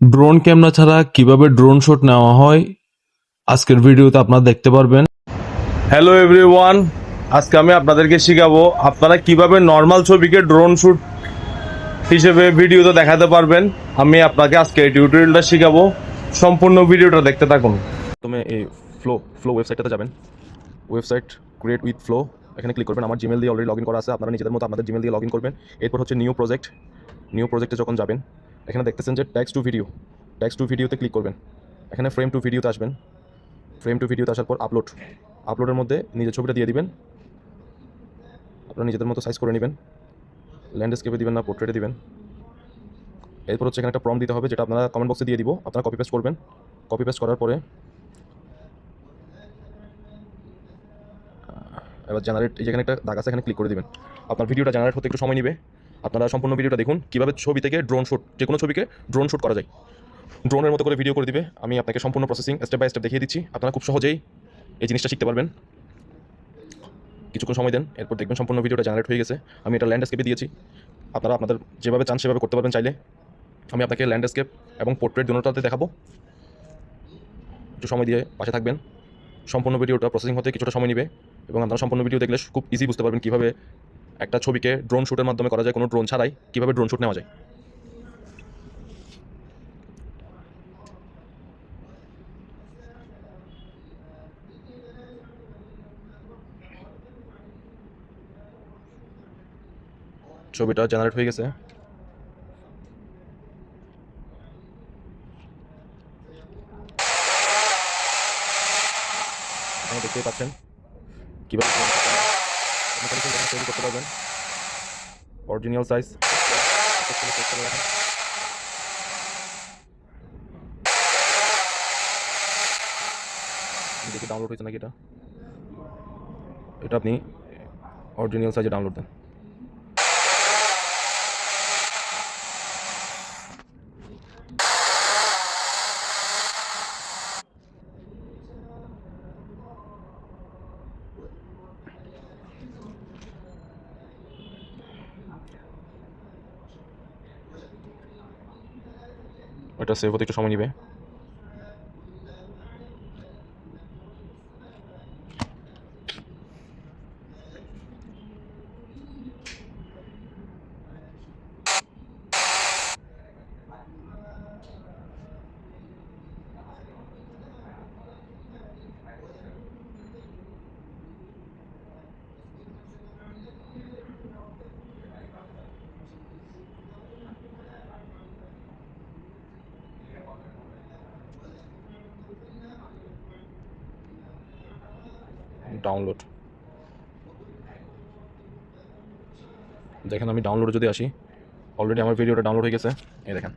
Drone camera ছাড়া কীভাবে drone shot নেওয়া হয়, আজকের ভিডিওতে আপনারা দেখতে পারবেন। হ্যালো এভরিওয়ান আজকে আমি আপনাদেরকে শেখাবো আপনারা কীভাবে নর্মাল ছবিকে ড্রোন শ্যুট হিসেবে ভিডিওতে দেখাতে পারবেন। আমি আপনাকে আজকে এই টিউটোরিয়ালটা শেখাবো। সম্পূর্ণ ভিডিওটা দেখতে থাকুন। প্রথমে এই ফ্লো ফ্লো ওয়েবসাইটটাতে যাবেন। ওয়েবসাইট ক্রিয়েট উইথ ফ্লো এখানে ক্লিক করবেন। আমার জিমেল দিয়ে অলরেডি লগ ইন করা আছে। আপনারা নিজেদের মতো আপনাদের জিমেল দিয়ে লগ ইন করবেন। এরপর হচ্ছে নিউ প্রজেক্ট নিউ প্রজেক্টে যখন যাবেন এখানে দেখতেছেন যে text to video text to ভিডিওতে ক্লিক করবেন। এখানে ফ্রেম টু ভিডিওতে আসবেন। ফ্রেম টু ভিডিওতে আসার পর আপলোড আপলোডের মধ্যে নিজের ছবিটা দিয়ে দিবেন। আপনারা নিজেদের মতো সাইজ করে নেবেন। ল্যান্ডস্কেপে দিবেন না পোর্ট্রেটে দিবেন। এরপর হচ্ছে এখানে একটা প্রম দিতে হবে, যেটা আপনারা কমেন্ট বক্সে দিয়ে দিব। আপনারা কপি পেস্ট করবেন। কপি পেস্ট করার পরে এবার জেনারেট এই যেখানে একটা দাগ আছে, এখানে ক্লিক করে দিবেন। আপনার ভিডিওটা জেনারেট হতে একটু সময় নেবে। আপনারা সম্পূর্ণ ভিডিওটা দেখুন, কীভাবে ছবি থেকে ড্রোন শ্যুট যে কোনো ছবিকে ড্রোন শ্যুট করা যায়। ড্রোনের মতো করে ভিডিও করে দিবে, আমি আপনাকে সম্পূর্ণ প্রসেসিং স্টেপ বাই স্টেপ দেখিয়ে দিচ্ছি। আপনারা খুব সহজেই এই জিনিসটা শিখতে পারবেন। কিছুক্ষণ সময় দেন, এরপর দেখবেন সম্পূর্ণ ভিডিওটা জেনারেট হয়ে গেছে। আমি এটা ল্যান্ডস্কেপে দিয়েছি। আপনারা আপনাদের যেভাবে চান সেভাবে করতে পারবেন চাইলে। আমি আপনাকে ল্যান্ডস্কেপ এবং পোর্ট্রেট দুটোটাতে দেখাবো। একটু সময় দিয়ে পাশে থাকবেন। সম্পূর্ণ ভিডিওটা প্রসেসিং হতে কিছুটা সময় নেবে এবং আপনারা সম্পূর্ণ ভিডিও দেখলে খুব ইজি বুঝতে পারবেন কীভাবে একটা ছবিকে ড্রোন শ্যুটের মাধ্যমে করা যায়, কোনো ড্রোন ছাড়াই। কীভাবে ড্রোন শ্যুট নেওয়া যায়? ছবিটা জেনারেট হয়ে গেছে। দেখতেই পাচ্ছেন কীভাবে তৈরি করতে পারবেন। অরিজিনাল সাইজ দেখি ডাউনলোড হয়েছে নাকি এটা? এটা আপনি অরিজিনাল সাইজে ডাউনলোড দেন। ওটা সেভ হতে একটু সময় নেবে। ডাউনলোড দেখেন আমি ডাউনলোড যদি আসি অলরেডি আমার ভিডিওটা ডাউনলোড হয়ে গেছে। এই দেখেন।